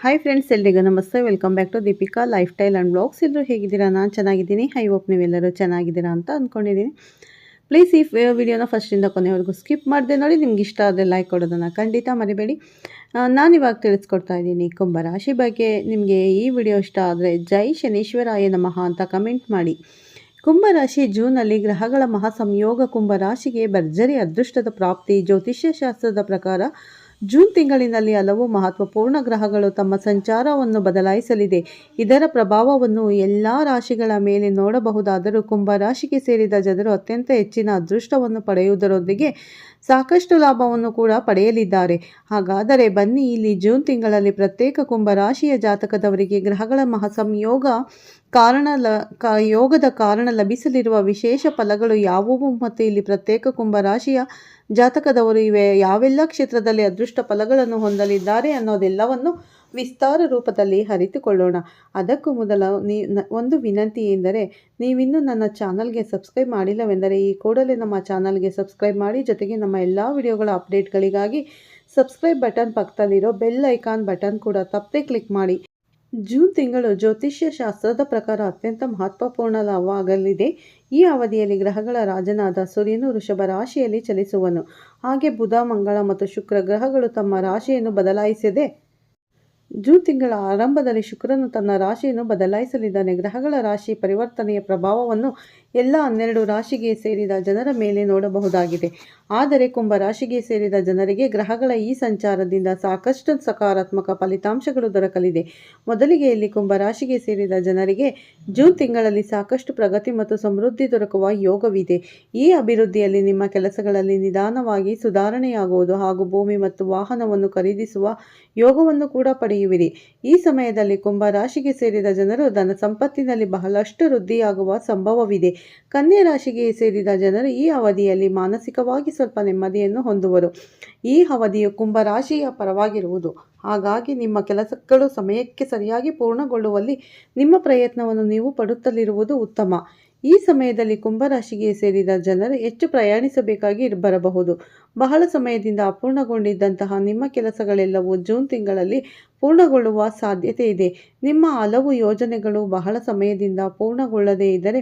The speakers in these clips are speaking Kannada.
ಹಾಯ್ ಫ್ರೆಂಡ್ಸ್ ಎಲ್ರಿಗೂ ನಮಸ್ತೆ. Welcome back to Deepika lifestyle and blogs ಎಲ್ಲರೂ ಹೇಗಿದ್ದೀರಾ? ನಾನು ಚೆನ್ನಾಗಿದ್ದೀನಿ. ಹೈ ಹೋಪ್ ನೀವೆಲ್ಲರೂ ಚೆನ್ನಾಗಿದ್ದೀರಾ ಅಂತ ಅಂದ್ಕೊಂಡಿದ್ದೀನಿ ಪ್ಲೀಸ್ ಈ ವಿಡಿಯೋನ ಫಸ್ಟಿಂದ ಕೊನೆವರೆಗೂ ಸ್ಕಿಪ್ ಮಾಡಿದೆ. ನೋಡಿ, ನಿಮ್ಗೆ ಇಷ್ಟ ಆದರೆ ಲೈಕ್ ಕೊಡೋದನ್ನು ಖಂಡಿತ ಮರಿಬೇಡಿ. ನಾನು ನಾನಿವಾಗ ತಿಳಿಸ್ಕೊಡ್ತಾ ಇದ್ದೀನಿ ಕುಂಭರಾಶಿ ಬಗ್ಗೆ. ನಿಮಗೆ ಈ ವಿಡಿಯೋ ಇಷ್ಟ ಆದರೆ ಜೈ ಶನೀಶ್ವರಾಯ ನಮಃ ಅಂತ ಕಮೆಂಟ್ ಮಾಡಿ. ಕುಂಭರಾಶಿ ಜೂನಲ್ಲಿ ಗ್ರಹಗಳ ಮಹಾಸಂಯೋಗ ಕುಂಭರಾಶಿಗೆ ಭರ್ಜರಿ ಅದೃಷ್ಟದ ಪ್ರಾಪ್ತಿ, ಜ್ಯೋತಿಷ್ಯ ಶಾಸ್ತ್ರದ ಪ್ರಕಾರ ಜೂನ್ ತಿಂಗಳಿನಲ್ಲಿ ಹಲವು ಮಹತ್ವಪೂರ್ಣ ಗ್ರಹಗಳು ತಮ್ಮ ಸಂಚಾರವನ್ನು ಬದಲಾಯಿಸಲಿದೆ. ಇದರ ಪ್ರಭಾವವನ್ನು ಎಲ್ಲ ರಾಶಿಗಳ ಮೇಲೆ ನೋಡಬಹುದಾದರೂ ಕುಂಭರಾಶಿಗೆ ಸೇರಿದ ಜನರು ಅತ್ಯಂತ ಹೆಚ್ಚಿನ ಅದೃಷ್ಟವನ್ನು ಪಡೆಯುವುದರೊಂದಿಗೆ ಸಾಕಷ್ಟು ಲಾಭವನ್ನು ಕೂಡ ಪಡೆಯಲಿದ್ದಾರೆ. ಹಾಗಾದರೆ ಬನ್ನಿ, ಇಲ್ಲಿ ಜೂನ್ ತಿಂಗಳಲ್ಲಿ ಪ್ರತ್ಯೇಕ ಕುಂಭರಾಶಿಯ ಜಾತಕದವರಿಗೆ ಗ್ರಹಗಳ ಮಹಾಸಂಯೋಗ ಕಾರಣ ಲ, ಕ, ಯೋಗದ ಕಾರಣ ಲಭಿಸಲಿರುವ ವಿಶೇಷ ಫಲಗಳು ಯಾವುವು? ಮತ್ತು ಇಲ್ಲಿ ಪ್ರತ್ಯೇಕ ಕುಂಭರಾಶಿಯ ಜಾತಕದವರು ಇವೆ. ಯಾವೆಲ್ಲ ಕ್ಷೇತ್ರದಲ್ಲಿ ಅದೃಷ್ಟ ಫಲಗಳನ್ನು ಹೊಂದಲಿದ್ದಾರೆ ಅನ್ನೋದೆಲ್ಲವನ್ನು ವಿಸ್ತಾರ ರೂಪದಲ್ಲಿ ಅರಿತುಕೊಳ್ಳೋಣ. ಅದಕ್ಕೂ ಮೊದಲ ನೀ ಒಂದು ವಿನಂತಿ ಎಂದರೆ, ನೀವಿನ್ನೂ ನನ್ನ ಚಾನಲ್ಗೆ ಸಬ್ಸ್ಕ್ರೈಬ್ ಮಾಡಿಲ್ಲವೆಂದರೆ, ಈ ಕೂಡಲೇ ನಮ್ಮ ಚಾನಲ್ಗೆ ಸಬ್ಸ್ಕ್ರೈಬ್ ಮಾಡಿ, ಜೊತೆಗೆ ನಮ್ಮ ಎಲ್ಲ ವಿಡಿಯೋಗಳ ಅಪ್ಡೇಟ್ಗಳಿಗಾಗಿ ಸಬ್ಸ್ಕ್ರೈಬ್ ಬಟನ್ ಪಕ್ಕದಲ್ಲಿರೋ ಬೆಲ್ ಐಕಾನ್ ಬಟನ್ ಕೂಡ ತಪ್ಪದೆ ಕ್ಲಿಕ್ ಮಾಡಿ. ಜೂನ್ ತಿಂಗಳು ಜ್ಯೋತಿಷ್ಯ ಶಾಸ್ತ್ರದ ಪ್ರಕಾರ ಅತ್ಯಂತ ಮಹತ್ವಪೂರ್ಣವಾಗಲಿದೆ ಈ ಅವಧಿಯಲ್ಲಿ ಗ್ರಹಗಳ ರಾಜನಾದ ಸೂರ್ಯನು ವೃಷಭ ರಾಶಿಯಲ್ಲಿ ಚಲಿಸುವನು. ಹಾಗೆ ಬುಧ, ಮಂಗಳ ಮತ್ತು ಶುಕ್ರ ಗ್ರಹಗಳು ತಮ್ಮ ರಾಶಿಯನ್ನು ಬದಲಾಯಿಸದೆ ಜೂನ್ ತಿಂಗಳ ಆರಂಭದಲ್ಲಿ ಶುಕ್ರನು ತನ್ನ ರಾಶಿಯನ್ನು ಬದಲಾಯಿಸಲಿದ್ದಾನೆ. ಗ್ರಹಗಳ ರಾಶಿ ಪರಿವರ್ತನೆಯ ಪ್ರಭಾವವನ್ನು ಎಲ್ಲ ಹನ್ನೆರಡು ರಾಶಿಗೆ ಸೇರಿದ ಜನರ ಮೇಲೆ ನೋಡಬಹುದಾಗಿದೆ. ಆದರೆ ಕುಂಭ ರಾಶಿಗೆ ಸೇರಿದ ಜನರಿಗೆ ಗ್ರಹಗಳ ಈ ಸಂಚಾರದಿಂದ ಸಾಕಷ್ಟು ಸಕಾರಾತ್ಮಕ ಫಲಿತಾಂಶಗಳು ದೊರಕಲಿದೆ. ಮೊದಲಿಗೆ ಇಲ್ಲಿ ಕುಂಭ ರಾಶಿಗೆ ಸೇರಿದ ಜನರಿಗೆ ಜೂನ್ ತಿಂಗಳಲ್ಲಿ ಸಾಕಷ್ಟು ಪ್ರಗತಿ ಮತ್ತು ಸಮೃದ್ಧಿ ದೊರಕುವ ಯೋಗವಿದೆ. ಈ ಅಭಿವೃದ್ಧಿಯಲ್ಲಿ ನಿಮ್ಮ ಕೆಲಸಗಳಲ್ಲಿ ನಿಧಾನವಾಗಿ ಸುಧಾರಣೆಯಾಗುವುದು ಹಾಗೂ ಭೂಮಿ ಮತ್ತು ವಾಹನವನ್ನು ಖರೀದಿಸುವ ಯೋಗವನ್ನು ಕೂಡ ಪಡೆಯುವಿರಿ ಈ ಸಮಯದಲ್ಲಿ ಕುಂಭ ರಾಶಿಗೆ ಸೇರಿದ ಜನರು ಧನ ಸಂಪತ್ತಿನಲ್ಲಿ ಬಹಳಷ್ಟು ವೃದ್ಧಿಯಾಗುವ ಸಂಭವವಿದೆ. ಕನ್ಯಾ ರಾಶಿಗೆ ಸೇರಿದ ಜನರು ಈ ಅವಧಿಯಲ್ಲಿ ಮಾನಸಿಕವಾಗಿ ಸ್ವಲ್ಪ ನೆಮ್ಮದಿಯನ್ನು ಹೊಂದುವರು. ಈ ಅವಧಿಯು ಕುಂಭ ರಾಶಿಯ ಪರವಾಗಿರುವುದು. ಹಾಗಾಗಿ ನಿಮ್ಮ ಕೆಲಸಗಳು ಸಮಯಕ್ಕೆ ಸರಿಯಾಗಿ ಪೂರ್ಣಗೊಳ್ಳುವಲ್ಲಿ ನಿಮ್ಮ ಪ್ರಯತ್ನವನ್ನು ನೀವು ಪಡುತ್ತಲಿರುವುದು ಉತ್ತಮ. ಈ ಸಮಯದಲ್ಲಿ ಕುಂಭರಾಶಿಗೆ ಸೇರಿದ ಜನರು ಹೆಚ್ಚು ಪ್ರಯಾಣಿಸಬೇಕಾಗಿ ಬರಬಹುದು. ಬಹಳ ಸಮಯದಿಂದ ಅಪೂರ್ಣಗೊಂಡಿದ್ದಂತಹ ನಿಮ್ಮ ಕೆಲಸಗಳೆಲ್ಲವೂ ಜೂನ್ ತಿಂಗಳಲ್ಲಿ ಪೂರ್ಣಗೊಳ್ಳುವ ಸಾಧ್ಯತೆ ಇದೆ. ನಿಮ್ಮ ಹಲವು ಯೋಜನೆಗಳು ಬಹಳ ಸಮಯದಿಂದ ಪೂರ್ಣಗೊಳ್ಳದೇ ಇದ್ದರೆ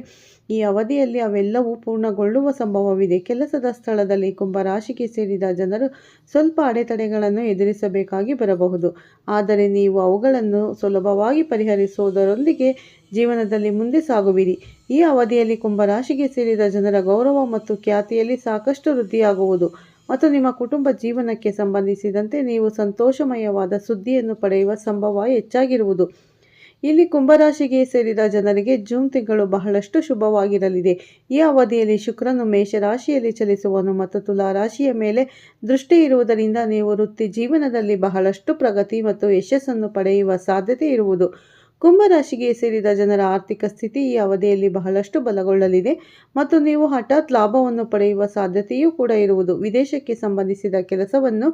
ಈ ಅವಧಿಯಲ್ಲಿ ಅವೆಲ್ಲವೂ ಪೂರ್ಣಗೊಳ್ಳುವ ಸಂಭವವಿದೆ. ಕೆಲಸದ ಸ್ಥಳದಲ್ಲಿ ಕುಂಭರಾಶಿಗೆ ಸೇರಿದ ಜನರು ಸ್ವಲ್ಪ ಅಡೆತಡೆಗಳನ್ನು ಎದುರಿಸಬೇಕಾಗಿ ಬರಬಹುದು. ಆದರೆ ನೀವು ಅವುಗಳನ್ನು ಸುಲಭವಾಗಿ ಪರಿಹರಿಸುವುದರೊಂದಿಗೆ ಜೀವನದಲ್ಲಿ ಮುಂದೆ ಸಾಗುವಿರಿ. ಈ ಅವಧಿಯಲ್ಲಿ ಕುಂಭರಾಶಿಗೆ ಸೇರಿದ ಜನರ ಗೌರವ ಮತ್ತು ಖ್ಯಾತಿಯಲ್ಲಿ ಸಾಕಷ್ಟು ವೃದ್ಧಿಯಾಗುವುದು. ಮತ್ತು ನಿಮ್ಮ ಕುಟುಂಬ ಜೀವನಕ್ಕೆ ಸಂಬಂಧಿಸಿದಂತೆ ನೀವು ಸಂತೋಷಮಯವಾದ ಸುದ್ದಿಯನ್ನು ಪಡೆಯುವ ಸಂಭವ ಹೆಚ್ಚಾಗಿರುವುದು. ಇಲ್ಲಿ ಕುಂಭರಾಶಿಗೆ ಸೇರಿದ ಜನರಿಗೆ ಜೂನ್ ತಿಂಗಳು ಬಹಳಷ್ಟು ಶುಭವಾಗಿರಲಿದೆ. ಈ ಅವಧಿಯಲ್ಲಿ ಶುಕ್ರನು ಮೇಷರಾಶಿಯಲ್ಲಿ ಚಲಿಸುವನು ಮತ್ತು ತುಲಾ ರಾಶಿಯ ಮೇಲೆ ದೃಷ್ಟಿ ಇರುವುದರಿಂದ ನೀವು ವೃತ್ತಿ ಜೀವನದಲ್ಲಿ ಬಹಳಷ್ಟು ಪ್ರಗತಿ ಮತ್ತು ಯಶಸ್ಸನ್ನು ಪಡೆಯುವ ಸಾಧ್ಯತೆ ಇರುವುದು. ಕುಂಭರಾಶಿಗೆ ಸೇರಿದ ಜನರ ಆರ್ಥಿಕ ಸ್ಥಿತಿ ಈ ಅವಧಿಯಲ್ಲಿ ಬಹಳಷ್ಟು ಬಲಗೊಳ್ಳಲಿದೆ. ಮತ್ತು ನೀವು ಹಠಾತ್ ಲಾಭವನ್ನು ಪಡೆಯುವ ಸಾಧ್ಯತೆಯೂ ಕೂಡ ಇರುವುದು. ವಿದೇಶಕ್ಕೆ ಸಂಬಂಧಿಸಿದ ಕೆಲಸವನ್ನು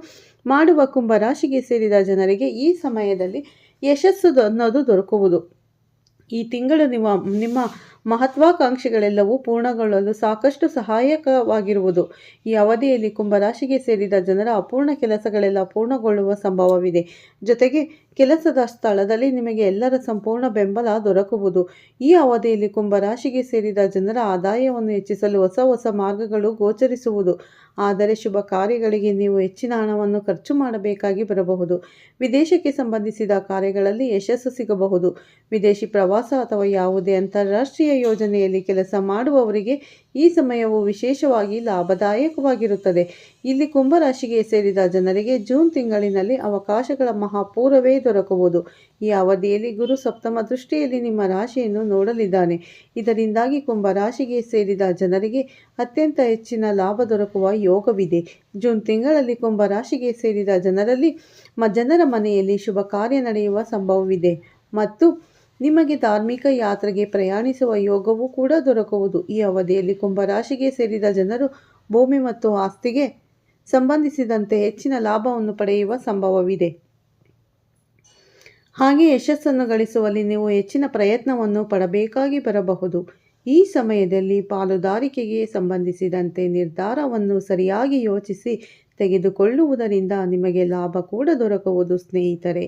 ಮಾಡುವ ಕುಂಭರಾಶಿಗೆ ಸೇರಿದ ಜನರಿಗೆ ಈ ಸಮಯದಲ್ಲಿ ಯಶಸ್ಸು ಅನ್ನೋದು ದೊರಕುವುದು. ಈ ತಿಂಗಳು ನಿಮ್ಮ ನಿಮ್ಮ ಮಹತ್ವಾಕಾಂಕ್ಷೆಗಳೆಲ್ಲವೂ ಪೂರ್ಣಗೊಳ್ಳಲು ಸಾಕಷ್ಟು ಸಹಾಯಕವಾಗಿರುವುದು. ಈ ಅವಧಿಯಲ್ಲಿ ಕುಂಭರಾಶಿಗೆ ಸೇರಿದ ಜನರ ಅಪೂರ್ಣ ಕೆಲಸಗಳೆಲ್ಲ ಪೂರ್ಣಗೊಳ್ಳುವ ಸಂಭವವಿದೆ. ಜೊತೆಗೆ ಕೆಲಸದ ಸ್ಥಳದಲ್ಲಿ ನಿಮಗೆ ಎಲ್ಲರ ಸಂಪೂರ್ಣ ಬೆಂಬಲ ದೊರಕುವುದು. ಈ ಅವಧಿಯಲ್ಲಿ ಕುಂಭರಾಶಿಗೆ ಸೇರಿದ ಜನರ ಆದಾಯವನ್ನು ಹೆಚ್ಚಿಸಲು ಹೊಸ ಹೊಸ ಮಾರ್ಗಗಳು ಗೋಚರಿಸುವುದು. ಆದರೆ ಶುಭ ಕಾರ್ಯಗಳಿಗೆ ನೀವು ಹೆಚ್ಚಿನ ಹಣವನ್ನು ಖರ್ಚು ಮಾಡಬೇಕಾಗಿ ಬರಬಹುದು. ವಿದೇಶಕ್ಕೆ ಸಂಬಂಧಿಸಿದ ಕಾರ್ಯಗಳಲ್ಲಿ ಯಶಸ್ಸು ಸಿಗಬಹುದು. ವಿದೇಶಿ ಪ್ರವಾಸ ಅಥವಾ ಯಾವುದೇ ಅಂತಾರಾಷ್ಟ್ರೀಯ ಯೋಜನೆಯಲ್ಲಿ ಕೆಲಸ ಮಾಡುವವರಿಗೆ ಈ ಸಮಯವು ವಿಶೇಷವಾಗಿ ಲಾಭದಾಯಕವಾಗಿರುತ್ತದೆ. ಇಲ್ಲಿ ಕುಂಭರಾಶಿಗೆ ಸೇರಿದ ಜನರಿಗೆ ಜೂನ್ ತಿಂಗಳಿನಲ್ಲಿ ಅವಕಾಶಗಳ ಮಹಾಪೂರವೇ ದೊರಕುವುದು. ಈ ಅವಧಿಯಲ್ಲಿ ಗುರು ಸಪ್ತಮ ದೃಷ್ಟಿಯಲ್ಲಿ ನಿಮ್ಮ ರಾಶಿಯನ್ನು ನೋಡಲಿದ್ದಾನೆ. ಇದರಿಂದಾಗಿ ಕುಂಭರಾಶಿಗೆ ಸೇರಿದ ಜನರಿಗೆ ಅತ್ಯಂತ ಹೆಚ್ಚಿನ ಲಾಭ ದೊರಕುವ ಯೋಗವಿದೆ. ಜೂನ್ ತಿಂಗಳಲ್ಲಿ ಕುಂಭರಾಶಿಗೆ ಸೇರಿದ ಜನರಲ್ಲಿ ಮ, ಜನರ ಮನೆಯಲ್ಲಿ ಶುಭ ಕಾರ್ಯ ನಡೆಯುವ ಸಂಭವವಿದೆ. ಮತ್ತು ನಿಮಗೆ ಧಾರ್ಮಿಕ ಯಾತ್ರೆಗೆ ಪ್ರಯಾಣಿಸುವ ಯೋಗವೂ ಕೂಡ ದೊರಕುವುದು. ಈ ಅವಧಿಯಲ್ಲಿ ಕುಂಭರಾಶಿಗೆ ಸೇರಿದ ಜನರು ಭೂಮಿ ಮತ್ತು ಆಸ್ತಿಗೆ ಸಂಬಂಧಿಸಿದಂತೆ ಹೆಚ್ಚಿನ ಲಾಭವನ್ನು ಪಡೆಯುವ ಸಂಭವವಿದೆ. ಹಾಗೆ ಯಶಸ್ಸನ್ನು ಗಳಿಸುವಲ್ಲಿ ನೀವು ಹೆಚ್ಚಿನ ಪ್ರಯತ್ನವನ್ನು ಪಡಬೇಕಾಗಿ ಬರಬಹುದು. ಈ ಸಮಯದಲ್ಲಿ ಪಾಲುದಾರಿಕೆಗೆ ಸಂಬಂಧಿಸಿದಂತೆ ನಿರ್ಧಾರವನ್ನು ಸರಿಯಾಗಿ ಯೋಚಿಸಿ ತೆಗೆದುಕೊಳ್ಳುವುದರಿಂದ ನಿಮಗೆ ಲಾಭ ಕೂಡ ದೊರಕುವುದು ಸ್ನೇಹಿತರೆ.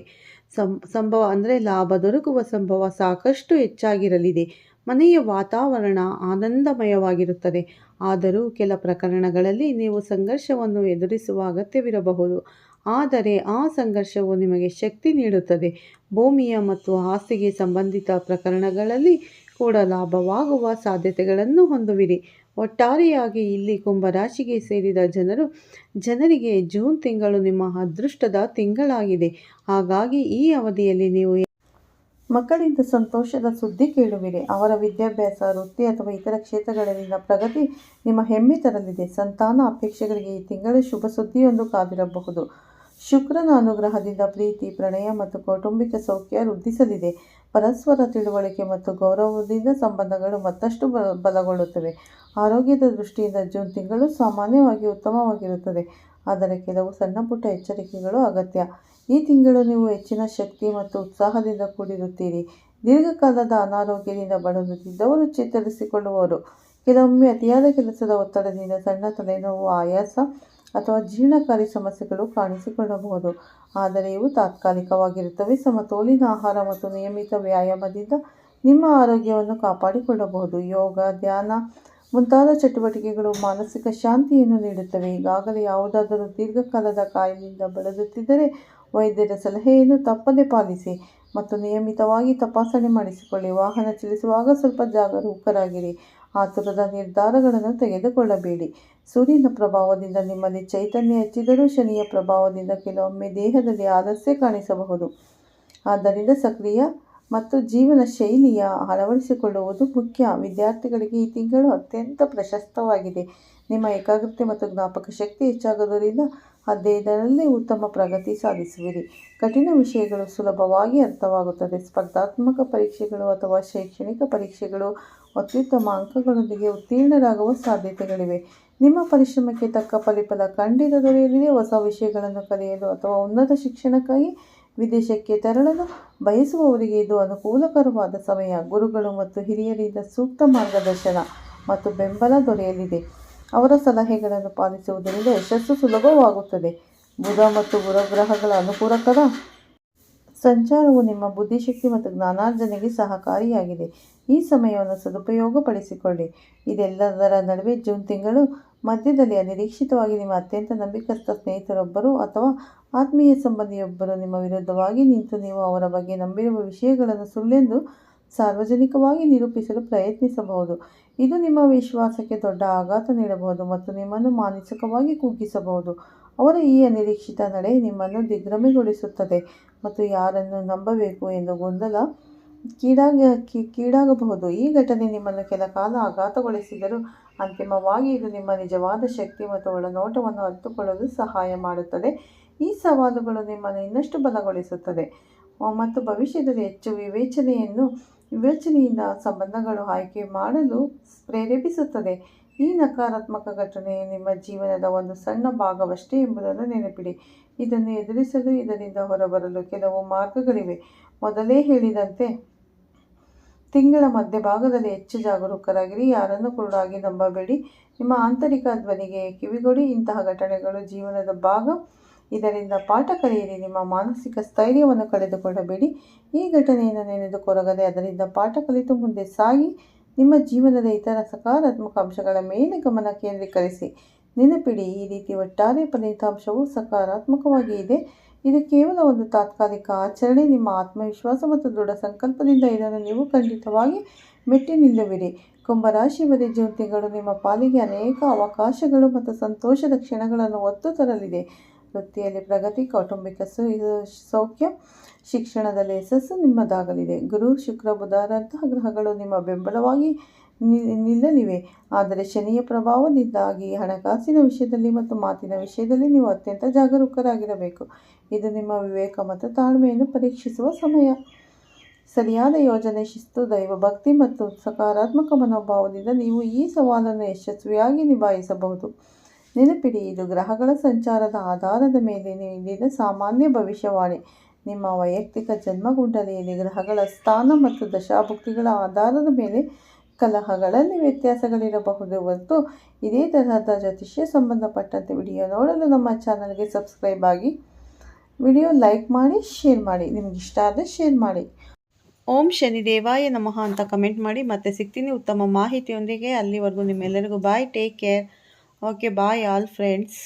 ಸಂ, ಸಂಭವ ಅಂದರೆ ಲಾಭ ದೊರಕುವ ಸಂಭವ ಸಾಕಷ್ಟು ಹೆಚ್ಚಾಗಿರಲಿದೆ. ಮನೆಯ ವಾತಾವರಣ ಆನಂದಮಯವಾಗಿರುತ್ತದೆ. ಆದರೂ ಕೆಲ ಪ್ರಕರಣಗಳಲ್ಲಿ ನೀವು ಸಂಘರ್ಷವನ್ನು ಎದುರಿಸುವ ಅಗತ್ಯವಿರಬಹುದು. ಆದರೆ ಆ ಸಂಘರ್ಷವು ನಿಮಗೆ ಶಕ್ತಿ ನೀಡುತ್ತದೆ. ಭೂಮಿಯ ಮತ್ತು ಆಸ್ತಿಗೆ ಸಂಬಂಧಿತ ಪ್ರಕರಣಗಳಲ್ಲಿ ಕೂಡ ಲಾಭವಾಗುವ ಸಾಧ್ಯತೆಗಳನ್ನು ಹೊಂದುವಿರಿ. ಒಟ್ಟಾರೆಯಾಗಿ ಇಲ್ಲಿ ಕುಂಭರಾಶಿಗೆ ಸೇರಿದ ಜನರು, ಜನರಿಗೆ ಜೂನ್ ತಿಂಗಳು ನಿಮ್ಮ ಅದೃಷ್ಟದ ತಿಂಗಳಾಗಿದೆ. ಹಾಗಾಗಿ ಈ ಅವಧಿಯಲ್ಲಿ ನೀವು ಮಕ್ಕಳಿಂದ ಸಂತೋಷದ ಸುದ್ದಿ ಕೇಳುವಿರಿ. ಅವರ ವಿದ್ಯಾಭ್ಯಾಸ, ವೃತ್ತಿ ಅಥವಾ ಇತರ ಕ್ಷೇತ್ರಗಳಲ್ಲಿನ ಪ್ರಗತಿ ನಿಮ್ಮ ಹೆಮ್ಮೆ ತರಲಿದೆ. ಸಂತಾನ ಅಪೇಕ್ಷೆಗಳಿಗೆ ಈ ತಿಂಗಳ ಶುಭ ಸುದ್ದಿಯೊಂದು ಕಾದಿರಬಹುದು. ಶುಕ್ರನ ಅನುಗ್ರಹದಿಂದ ಪ್ರೀತಿ, ಪ್ರಣಯ ಮತ್ತು ಕೌಟುಂಬಿಕ ಸೌಖ್ಯ ವೃದ್ಧಿಸಲಿದೆ. ಪರಸ್ಪರ ತಿಳುವಳಿಕೆ ಮತ್ತು ಗೌರವದಿಂದ ಸಂಬಂಧಗಳು ಮತ್ತಷ್ಟು ಬ, ಬಲಗೊಳ್ಳುತ್ತವೆ. ಆರೋಗ್ಯದ ದೃಷ್ಟಿಯಿಂದ ಜೂನ್ ತಿಂಗಳು ಸಾಮಾನ್ಯವಾಗಿ ಉತ್ತಮವಾಗಿರುತ್ತದೆ. ಆದರೆ ಕೆಲವು ಸಣ್ಣ ಪುಟ್ಟ ಎಚ್ಚರಿಕೆಗಳು ಅಗತ್ಯ. ಈ ತಿಂಗಳು ನೀವು ಹೆಚ್ಚಿನ ಶಕ್ತಿ ಮತ್ತು ಉತ್ಸಾಹದಿಂದ ಕೂಡಿರುತ್ತೀರಿ. ದೀರ್ಘಕಾಲದ ಅನಾರೋಗ್ಯದಿಂದ ಬಳಲುತ್ತಿದ್ದವರು ಚೇತರಿಸಿಕೊಳ್ಳುವರು. ಕೆಲವೊಮ್ಮೆ ಅತಿಯಾದ ಕೆಲಸದ ಒತ್ತಡದಿಂದ ಸಣ್ಣ ತಲೆನೋವು, ಆಯಾಸ ಅಥವಾ ಜೀರ್ಣಕಾರಿ ಸಮಸ್ಯೆಗಳು ಕಾಣಿಸಿಕೊಳ್ಳಬಹುದು. ಆದರೆ ಇವು ತಾತ್ಕಾಲಿಕವಾಗಿರುತ್ತವೆ. ಸಮತೋಲಿನ ಆಹಾರ ಮತ್ತು ನಿಯಮಿತ ವ್ಯಾಯಾಮದಿಂದ ನಿಮ್ಮ ಆರೋಗ್ಯವನ್ನು ಕಾಪಾಡಿಕೊಳ್ಳಬಹುದು. ಯೋಗ, ಧ್ಯಾನ ಮುಂತಾದ ಚಟುವಟಿಕೆಗಳು ಮಾನಸಿಕ ಶಾಂತಿಯನ್ನು ನೀಡುತ್ತವೆ. ಈಗಾಗಲೇ ಯಾವುದಾದರೂ ದೀರ್ಘಕಾಲದ ಕಾಯಿಲೆಯಿಂದ ಬಳಲುತ್ತಿದ್ದರೆ ವೈದ್ಯರ ಸಲಹೆಯನ್ನು ತಪ್ಪದೇ ಪಾಲಿಸಿ ಮತ್ತು ನಿಯಮಿತವಾಗಿ ತಪಾಸಣೆ ಮಾಡಿಸಿಕೊಳ್ಳಿ. ವಾಹನ ಚಲಿಸುವಾಗ ಸ್ವಲ್ಪ ಜಾಗರೂಕರಾಗಿರಿ. ಆತುರದ ನಿರ್ಧಾರಗಳನ್ನು ತೆಗೆದುಕೊಳ್ಳಬೇಡಿ. ಸೂರ್ಯನ ಪ್ರಭಾವದಿಂದ ನಿಮ್ಮಲ್ಲಿ ಚೈತನ್ಯ ಹೆಚ್ಚಿದರೂ ಶನಿಯ ಪ್ರಭಾವದಿಂದ ಕೆಲವೊಮ್ಮೆ ದೇಹದಲ್ಲಿ ಆಲಸ್ಯ ಕಾಣಿಸಬಹುದು. ಆದ್ದರಿಂದ ಸಕ್ರಿಯ ಮತ್ತು ಜೀವನ ಶೈಲಿಯ ಅಳವಡಿಸಿಕೊಳ್ಳುವುದು ಮುಖ್ಯ. ವಿದ್ಯಾರ್ಥಿಗಳಿಗೆ ಈ ತಿಂಗಳು ಅತ್ಯಂತ ಪ್ರಶಸ್ತವಾಗಿದೆ. ನಿಮ್ಮ ಏಕಾಗ್ರತೆ ಮತ್ತು ಜ್ಞಾಪಕ ಶಕ್ತಿ ಹೆಚ್ಚಾಗುವುದರಿಂದ ಅಧ್ಯಯನದಲ್ಲಿ ಉತ್ತಮ ಪ್ರಗತಿ ಸಾಧಿಸುವಿರಿ. ಕಠಿಣ ವಿಷಯಗಳು ಸುಲಭವಾಗಿ ಅರ್ಥವಾಗುತ್ತದೆ. ಸ್ಪರ್ಧಾತ್ಮಕ ಪರೀಕ್ಷೆಗಳು ಅಥವಾ ಶೈಕ್ಷಣಿಕ ಪರೀಕ್ಷೆಗಳು ಅತ್ಯುತ್ತಮ ಅಂಕಗಳೊಂದಿಗೆ ಉತ್ತೀರ್ಣರಾಗುವ ಸಾಧ್ಯತೆಗಳಿವೆ. ನಿಮ್ಮ ಪರಿಶ್ರಮಕ್ಕೆ ತಕ್ಕ ಫಲಿಫಲ ಖಂಡಿತ ದೊರೆಯಲಿದೆ ಹೊಸ ವಿಷಯಗಳನ್ನು ಕಲಿಯಲು ಅಥವಾ ಉನ್ನತ ಶಿಕ್ಷಣಕ್ಕಾಗಿ ವಿದೇಶಕ್ಕೆ ತೆರಳಲು ಬಯಸುವವರಿಗೆ ಇದು ಅನುಕೂಲಕರವಾದ ಸಮಯ. ಗುರುಗಳು ಮತ್ತು ಹಿರಿಯರಿಂದ ಸೂಕ್ತ ಮಾರ್ಗದರ್ಶನ ಮತ್ತು ಬೆಂಬಲ ದೊರೆಯಲಿದೆ. ಅವರ ಸಲಹೆಗಳನ್ನು ಪಾಲಿಸುವುದರಿಂದ ಯಶಸ್ಸು ಸುಲಭವಾಗುತ್ತದೆ. ಬುಧ ಮತ್ತು ಗುರುಗ್ರಹಗಳ ಅನುಕೂಲಕರ ಸಂಚಾರವು ನಿಮ್ಮ ಬುದ್ಧಿಶಕ್ತಿ ಮತ್ತು ಜ್ಞಾನಾರ್ಜನೆಗೆ ಸಹಕಾರಿಯಾಗಿದೆ. ಈ ಸಮಯವನ್ನು ಸದುಪಯೋಗಪಡಿಸಿಕೊಳ್ಳಿ. ಇದೆಲ್ಲದರ ನಡುವೆ ಜೂನ್ ತಿಂಗಳು ಮಧ್ಯದಲ್ಲಿ ಅನಿರೀಕ್ಷಿತವಾಗಿ ನಿಮ್ಮ ಅತ್ಯಂತ ನಂಬಿಕಸ್ಥ ಸ್ನೇಹಿತರೊಬ್ಬರು ಅಥವಾ ಆತ್ಮೀಯ ಸಂಬಂಧಿಯೊಬ್ಬರು ನಿಮ್ಮ ವಿರುದ್ಧವಾಗಿ ನಿಂತು ನೀವು ಅವರ ಬಗ್ಗೆ ನಂಬಿರುವ ವಿಷಯಗಳನ್ನು ಸುಳ್ಳೆಂದು ಸಾರ್ವಜನಿಕವಾಗಿ ನಿರೂಪಿಸಲು ಪ್ರಯತ್ನಿಸಬಹುದು. ಇದು ನಿಮ್ಮ ವಿಶ್ವಾಸಕ್ಕೆ ದೊಡ್ಡ ಆಘಾತ ನೀಡಬಹುದು ಮತ್ತು ನಿಮ್ಮನ್ನು ಮಾನಸಿಕವಾಗಿ ಕುಗ್ಗಿಸಬಹುದು. ಅವರ ಈ ಅನಿರೀಕ್ಷಿತ ನಡೆ ನಿಮ್ಮನ್ನು ದಿಗ್ಭ್ರಮೆಗೊಳಿಸುತ್ತದೆ ಮತ್ತು ಯಾರನ್ನು ನಂಬಬೇಕು ಎಂದು ಗೊಂದಲ ಕೀಡಾಗ ಕೀಡಾಗಬಹುದು. ಈ ಘಟನೆ ನಿಮ್ಮನ್ನು ಕೆಲ ಕಾಲ ಆಘಾತಗೊಳಿಸಿದರೂ ಅಂತಿಮವಾಗಿ ಇದು ನಿಮ್ಮ ನಿಜವಾದ ಶಕ್ತಿ ಮತ್ತು ಒಳನೋಟವನ್ನು ಅರಿತುಕೊಳ್ಳಲು ಸಹಾಯ ಮಾಡುತ್ತದೆ. ಈ ಸವಾಲುಗಳು ನಿಮ್ಮನ್ನು ಇನ್ನಷ್ಟು ಬಲಗೊಳಿಸುತ್ತದೆ ಮತ್ತು ಭವಿಷ್ಯದಲ್ಲಿ ಹೆಚ್ಚು ವಿವೇಚನೆಯನ್ನು ವಿವೇಚನೆಯಿಂದ ಸಂಬಂಧಗಳು ಆಯ್ಕೆ ಮಾಡಲು ಪ್ರೇರೇಪಿಸುತ್ತದೆ. ಈ ನಕಾರಾತ್ಮಕ ಘಟನೆ ನಿಮ್ಮ ಜೀವನದ ಒಂದು ಸಣ್ಣ ಭಾಗವಷ್ಟೇ ಎಂಬುದನ್ನು ನೆನಪಿಡಿ. ಇದನ್ನು ಎದುರಿಸಲು ಇದರಿಂದ ಹೊರಬರಲು ಕೆಲವು ಮಾರ್ಗಗಳಿವೆ. ಮೊದಲೇ ಹೇಳಿದಂತೆ, ತಿಂಗಳ ಮಧ್ಯಭಾಗದಲ್ಲಿ ಹೆಚ್ಚು ಜಾಗರೂಕರಾಗಿರಿ. ಯಾರನ್ನು ಕುರುಡಾಗಿ ನಂಬಬೇಡಿ. ನಿಮ್ಮ ಆಂತರಿಕ ಧ್ವನಿಗೆ ಕಿವಿಗೊಡಿ. ಇಂತಹ ಘಟನೆಗಳು ಜೀವನದ ಭಾಗ. ಇದರಿಂದ ಪಾಠ ಕಲಿಯಿರಿ, ನಿಮ್ಮ ಮಾನಸಿಕ ಸ್ಥೈರ್ಯವನ್ನು ಕಳೆದುಕೊಳ್ಳಬೇಡಿ. ಈ ಘಟನೆಯನ್ನು ನೆನೆದು ಕೊರಗದೆ ಅದರಿಂದ ಪಾಠ ಕಲಿತು ಮುಂದೆ ಸಾಗಿ, ನಿಮ್ಮ ಜೀವನದ ಇತರ ಸಕಾರಾತ್ಮಕ ಅಂಶಗಳ ಮೇಲೆ ಗಮನ ಕೇಂದ್ರೀಕರಿಸಿ. ನೆನಪಿಡಿ, ಈ ರೀತಿ ಒಟ್ಟಾರೆ ಫಲಿತಾಂಶವು ಸಕಾರಾತ್ಮಕವಾಗಿ ಇದೆ. ಇದು ಕೇವಲ ಒಂದು ತಾತ್ಕಾಲಿಕ ಆಚರಣೆ, ನಿಮ್ಮ ಆತ್ಮವಿಶ್ವಾಸ ಮತ್ತು ದೃಢ ಸಂಕಲ್ಪದಿಂದ ಇದನ್ನು ನೀವು ಖಂಡಿತವಾಗಿ ಮೆಟ್ಟಿ ನಿಲ್ಲುವಿರಿ ಕುಂಭರಾಶಿಯವರೇ ಜೂನ್ ತಿಂಗಳು ನಿಮ್ಮ ಪಾಲಿಗೆ ಅನೇಕ ಅವಕಾಶಗಳು ಮತ್ತು ಸಂತೋಷದ ಕ್ಷಣಗಳನ್ನು ಒತ್ತು ತರಲಿದೆ. ವೃತ್ತಿಯಲ್ಲಿ ಪ್ರಗತಿ, ಕೌಟುಂಬಿಕ ಸೌಖ್ಯ, ಶಿಕ್ಷಣದಲ್ಲಿ ಯಶಸ್ಸು ನಿಮ್ಮದಾಗಲಿದೆ. ಗುರು, ಶುಕ್ರ ಬುಧಾರಂತಹ ಗ್ರಹಗಳು ನಿಮ್ಮ ಬೆಂಬಲವಾಗಿ ನಿಲ್ಲಲಿವೆ. ಆದರೆ ಶನಿಯ ಪ್ರಭಾವದಿಂದಾಗಿ ಹಣಕಾಸಿನ ವಿಷಯದಲ್ಲಿ ಮತ್ತು ಮಾತಿನ ವಿಷಯದಲ್ಲಿ ನೀವು ಅತ್ಯಂತ ಜಾಗರೂಕರಾಗಿರಬೇಕು. ಇದು ನಿಮ್ಮ ವಿವೇಕ ಮತ್ತು ತಾಳ್ಮೆಯನ್ನು ಪರೀಕ್ಷಿಸುವ ಸಮಯ. ಸರಿಯಾದ ಯೋಜನೆ, ಶಿಸ್ತು, ದೈವ ಭಕ್ತಿ ಮತ್ತು ಸಕಾರಾತ್ಮಕ ಮನೋಭಾವದಿಂದ ನೀವು ಈ ಸವಾಲನ್ನು ಯಶಸ್ವಿಯಾಗಿ ನಿಭಾಯಿಸಬಹುದು. ನೆನಪಿಡಿ, ಇದು ಗ್ರಹಗಳ ಸಂಚಾರದ ಆಧಾರದ ಮೇಲೆ ನೀಡಿದ ಸಾಮಾನ್ಯ ಭವಿಷ್ಯವಾಣಿ. ನಿಮ್ಮ ವೈಯಕ್ತಿಕ ಜನ್ಮಗುಂಡಲಿಯಲ್ಲಿ ಗ್ರಹಗಳ ಸ್ಥಾನ ಮತ್ತು ದಶಾಭುಕ್ತಿಗಳ ಆಧಾರದ ಮೇಲೆ ಕಲಹಗಳಲ್ಲಿ ವ್ಯತ್ಯಾಸಗಳಿರಬಹುದು ಹೊರತು ಇದೇ ತರಹದ ಜ್ಯೋತಿಷ್ಯ ಸಂಬಂಧಪಟ್ಟಂತೆ ವಿಡಿಯೋ ನೋಡಲು ನಮ್ಮ ಚಾನಲ್ಗೆ ಸಬ್ಸ್ಕ್ರೈಬ್ ಆಗಿ ವಿಡಿಯೋ ಲೈಕ್ ಮಾಡಿ, ಶೇರ್ ಮಾಡಿ, ನಿಮ್ಗೆ ಇಷ್ಟ ಆದರೆ ಶೇರ್ ಮಾಡಿ. ಓಂ ಶನಿದೇವಾಯ ನಮಃ ಅಂತ ಕಮೆಂಟ್ ಮಾಡಿ, ಮತ್ತೆ ಸಿಗ್ತೀನಿ ಉತ್ತಮ ಮಾಹಿತಿಯೊಂದಿಗೆ. ಅಲ್ಲಿವರೆಗೂ ನಿಮ್ಮೆಲ್ಲರಿಗೂ bye, take care. Okay bye all friends